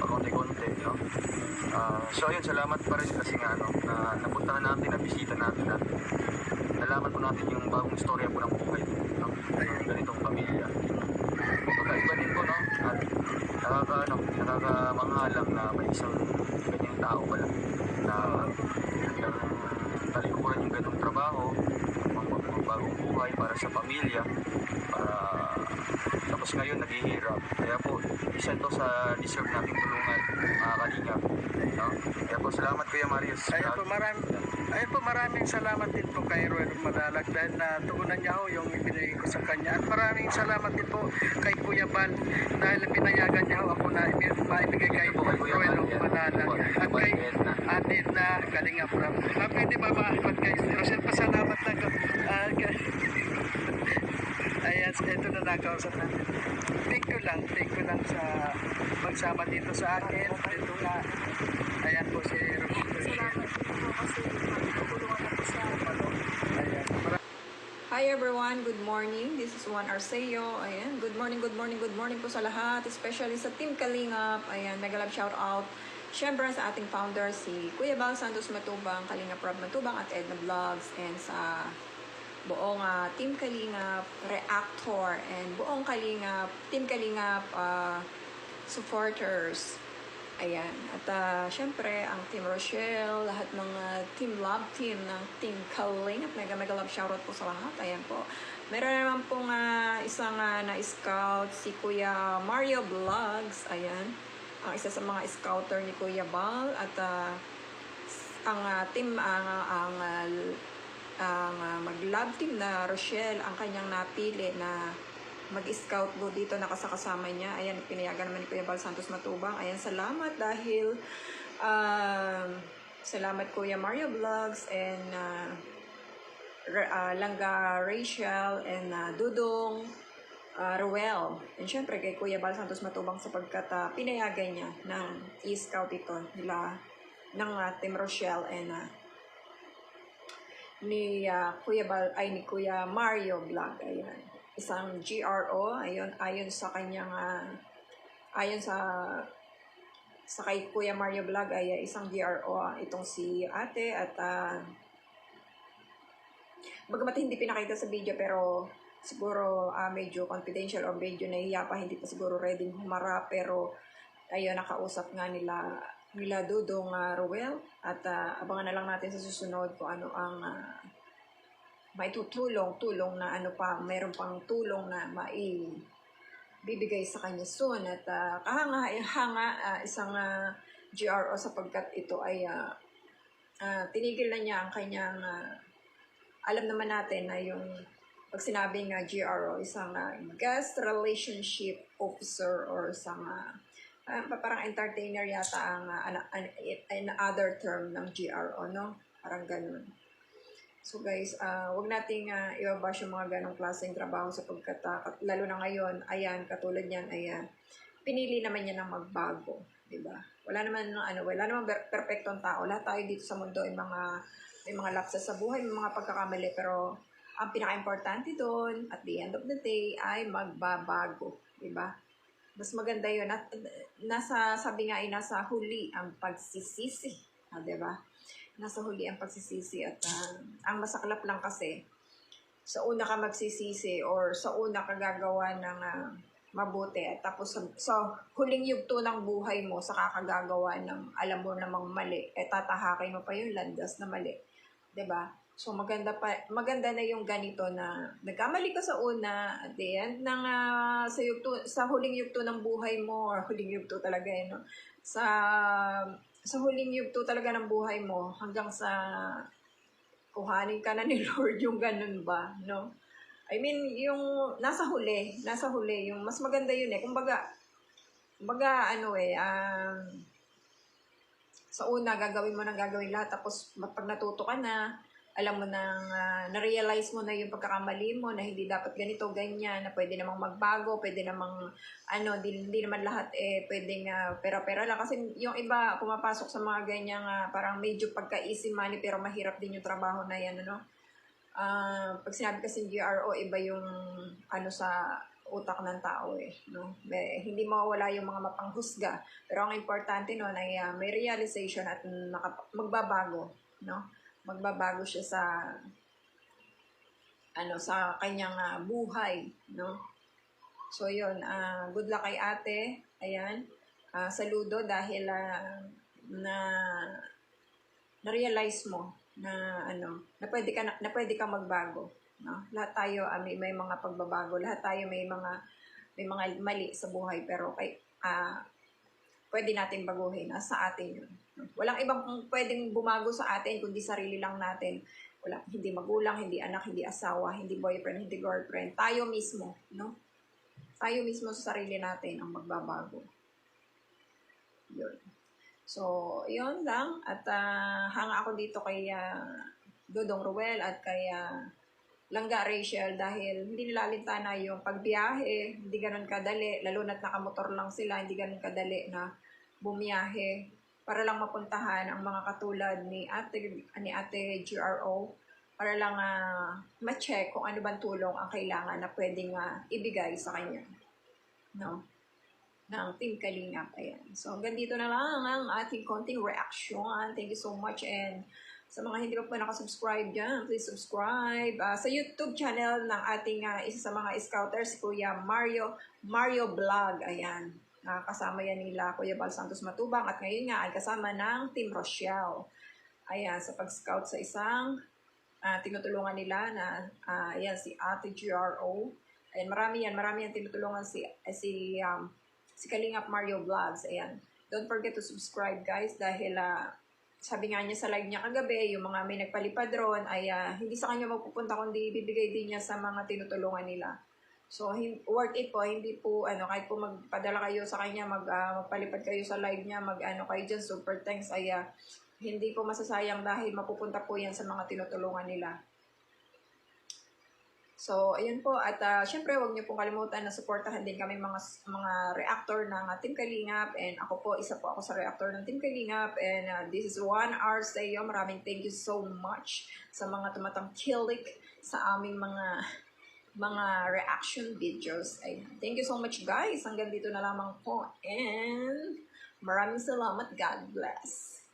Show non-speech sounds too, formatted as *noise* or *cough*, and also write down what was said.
pakonti-konti, no? Ah, so ayun, salamat pa rin kasi nga, no, na napuntahan natin, nabisita natin at nalaman po natin yung bagong storya po ng buhay, no? Ayun, ganitong pamilya. Magkaiba din po, no? At nakaka, ano, nakakamanghalang na may isang ganyang tao pala na hanggang talikuran yung ganong trabaho, mag magbagong buhay para sa pamilya, tapos ngayon naghihirap. Kaya po, isa to sa deserve nating tulungan, mga kalingap. No? Kaya po, salamat Kuya Marius. Ayun po, maram, ayun po, maraming salamat din po kay Ruel Madalag dahil na tugunan niya ho yung ibinigay ko sa kanya. At maraming salamat din po kay Kuya Bal dahil pinayagan niya ho ako na ibi- maibigay kay Ruel. Madalag. At kay atin na Kalingap pwede ba maakot kay Rosel? Pasalamat na ko. Ayan, ito na nakausap natin. Thank you lang, thank you lang sa magsama dito sa akin. Ito nga, ayan po si Rosel. Salamat po kasi natutulungan na po siya. Ayan. Hi everyone, good morning. This is Juan Arceo. Ayan, good morning, good morning, good morning po sa lahat, especially sa Team Kalingap. Ayan, mega love shout out. Siyempre sa ating founder si Kuya Bal Santos Matubang, Kalingap Rob Matubang at Edna Vlogs and sa buong ah, Team Kalingap Reactor and buong Kalingap Team Kalingap ah, supporters. Ayan. At ah, syempre, ang Team Rochelle, lahat ng ah, Team Love Team ng Team Kalingap. Mega mega love shoutout po sa lahat. Ayan po. Meron naman pong ah, isang ah, na-scout si Kuya Mario Vlogs. Ayan. Ang isa sa mga scouter ni Kuya Bal. At ah, ang ah, team, ang, ang, ah, ang ah, mag-love team na Rochelle, ang kanyang napili na mag-scout po dito nakasakasama niya. Ayan, pinayagan naman ni Kuya Bal Santos Matubang. Ayan, salamat dahil um, salamat Kuya Mario Vlogs and uh, ah, Langga Rachel and ah, Dudong uh, Ruel. And syempre kay Kuya Bal Santos Matubang sapagkat ah, pinayagan niya ng i-scout ito nila ng ah, Team Rochelle and ah, ni ah, Kuya Bal ay ni Kuya Mario Vlog ayan. Isang GRO ayon ayon sa kanyang ah, ayon sa sa kay Kuya Mario Vlog ay ah, isang GRO ah, itong si ate at ah, bagamat hindi pinakita sa video pero siguro ah, medyo confidential or medyo nahiya pa hindi pa siguro ready humarap pero ayun nakausap nga nila nila Dudong uh, Ruel. At ah, abangan na lang natin sa susunod kung ano ang ah, may tutulong, tulong na ano pa, meron pang tulong na mai bibigay sa kanya soon. At uh, kahanga hanga ah, isang ah, GRO sapagkat ito ay ah, ah, tinigil na niya ang kanyang ah, alam naman natin na yung pag sinabing nga GRO isang ah, guest relationship officer or isang ah, ah, parang entertainer yata ang ah, an, an, other term ng GRO no parang ganun So guys, ah wag nating uh, ibabash yung mga ganong klaseng trabaho sapagkat kat- lalo na ngayon, ayan, katulad niyan, ayan, pinili naman niya ng magbago, di ba? Wala naman ano, wala naman per- perfectong tao. Lahat tayo dito sa mundo ay mga may mga lapses sa buhay, may mga pagkakamali, pero ang pinaka-importante doon, at the end of the day, ay magbabago, di ba? Mas maganda yun. At, nasa, sabi nga ay nasa huli ang pagsisisi, ah, ba? nasa huli ang pagsisisi at ah, ang masaklap lang kasi sa una ka magsisisi or sa una ka gagawa ng ah, mabuti at tapos sa, sa huling yugto ng buhay mo sa kakagagawa ng alam mo namang mali eh tatahakin mo pa yung landas na mali ba so maganda pa maganda na yung ganito na nagkamali ka sa una at the end ng ah, sa yugto sa huling yugto ng buhay mo or huling yugto talaga eh, no? sa sa huling yugto talaga ng buhay mo hanggang sa kuhanin ka na ni *laughs* Lord yung ganun ba, no? I mean, yung nasa huli, nasa huli, yung mas maganda yun eh. Kumbaga, kumbaga ano eh, um, sa una, gagawin mo nang gagawin lahat, tapos pag natuto ka na, alam mo nang ah, na-realize mo na yung pagkakamali mo na hindi dapat ganito, ganyan, na pwede namang magbago, pwede namang, ano, di, di naman lahat eh, pwedeng ah, pera-pera lang. Kasi yung iba, pumapasok sa mga ganyang, ah, parang medyo pagka-easy money, pero mahirap din yung trabaho na yan, ano. Ah, pag sinabi kasi GRO, iba yung, ano sa, utak ng tao eh. No? May, hindi mawawala yung mga mapanghusga. Pero ang importante nun ay ah, may realization at nakap- magbabago. No? Magbabago siya sa ano sa kanyang ah, buhay, no? So yun, ah, good luck kay ate. Ayan. Ah, saludo dahil ah, na na-realize mo na ano, na pwede ka na, na pwede ka magbago, no? Lahat tayo ah, may, may mga pagbabago, lahat tayo may mga may mga mali sa buhay pero kay ah pwede nating baguhin sa atin yun. Walang ibang pwedeng bumago sa atin kundi sarili lang natin. Wala, hindi magulang, hindi anak, hindi asawa, hindi boyfriend, hindi girlfriend. Tayo mismo, no? Tayo mismo sa sarili natin ang magbabago. Yun. So, yun lang. At ah, hanga ako dito kay ah, Dodong Ruel at kay ah, Langga Rachel dahil hindi nila alintana yung pagbiyahe, hindi ganun kadali, lalo na't nakamotor lang sila, hindi ganun kadali na bumiyahe para lang mapuntahan ang mga katulad ni Ate ni Ate GRO para lang ah, ma-check kung ano bang tulong ang kailangan na pwedeng ah, ibigay sa kanya. No? ng Team Kalingap. Ayan. So, hanggang dito na lang ang ating konting reaction. Thank you so much. And sa mga hindi pa po nakasubscribe dyan, please subscribe. Ah, sa YouTube channel ng ating ah, isa sa mga scouters, si Kuya Mario, Mario Vlog. Ayan. Ah, kasama yan nila Kuya Bal Santos Matubang. At ngayon nga ay kasama ng Team Rochelle. Ayan, sa pag-scout sa isang ah, tinutulungan nila na ah, ayan, si Ate GRO. Ayan, marami yan. Marami yan tinutulungan si, eh, si um, si Kalingap Mario Vlogs. Ayan. Don't forget to subscribe guys dahil ah, sabi nga niya sa live niya kagabi, yung mga may nagpalipad ron ay ah, hindi sa kanya mapupunta kundi bibigay din niya sa mga tinutulungan nila. So, worth it po. Hindi po, ano, kahit po magpadala kayo sa kanya, mag, ah, magpalipad kayo sa live niya, mag, ano, kayo dyan, super thanks, ay, ah, hindi po masasayang dahil mapupunta po yan sa mga tinutulungan nila. So, ayun po. At uh, syempre, huwag niyo pong kalimutan na supportahan din kami mga mga reactor ng uh, Team Kalingap. And ako po, isa po ako sa reactor ng Team Kalingap. And uh, this is one hour sa iyo. Maraming thank you so much sa mga tumatangkilik sa aming mga mga reaction videos. Ay, thank you so much guys. Hanggang dito na lamang po. And maraming salamat. God bless.